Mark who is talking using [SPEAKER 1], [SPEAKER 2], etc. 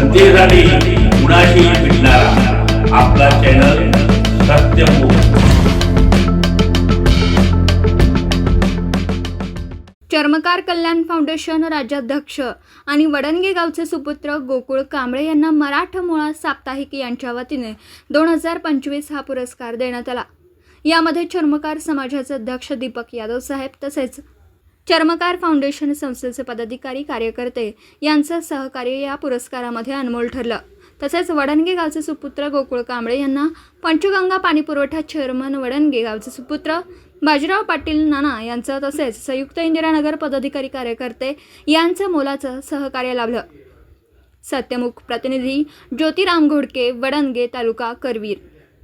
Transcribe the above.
[SPEAKER 1] जनतेसाठी कुणाशी भेटणारा. आपला चॅनल
[SPEAKER 2] चर्मकार कल्याण फाउंडेशन राज्याध्यक्ष आणि वडणगे गावचे सुपुत्र गोकुळ कांबळे यांना मराठा मुळा साप्ताहिक यांच्या वतीने दोन हजार पंचवीस हा पुरस्कार देण्यात आला. यामध्ये चर्मकार समाजाचे अध्यक्ष दीपक यादव साहेब तसेच चर्मकार फाउंडेशन संस्थेचे पदाधिकारी कार्यकर्ते यांचं सहकार्य या पुरस्कारामध्ये अनमोल ठरलं. तसेच वडणगे गावचे सुपुत्र गोकुळ कांबळे यांना पंचगंगा पाणीपुरवठा चेअरमन वडणगे गावचे सुपुत्र बाजीराव पाटील नाना यांचं तसेच संयुक्त इंदिरानगर पदाधिकारी कार्यकर्ते यांचं मोलाचं सहकार्य लाभलं. सत्यमुख प्रतिनिधी ज्योतिराम घोडके वडणगे तालुका करवीर.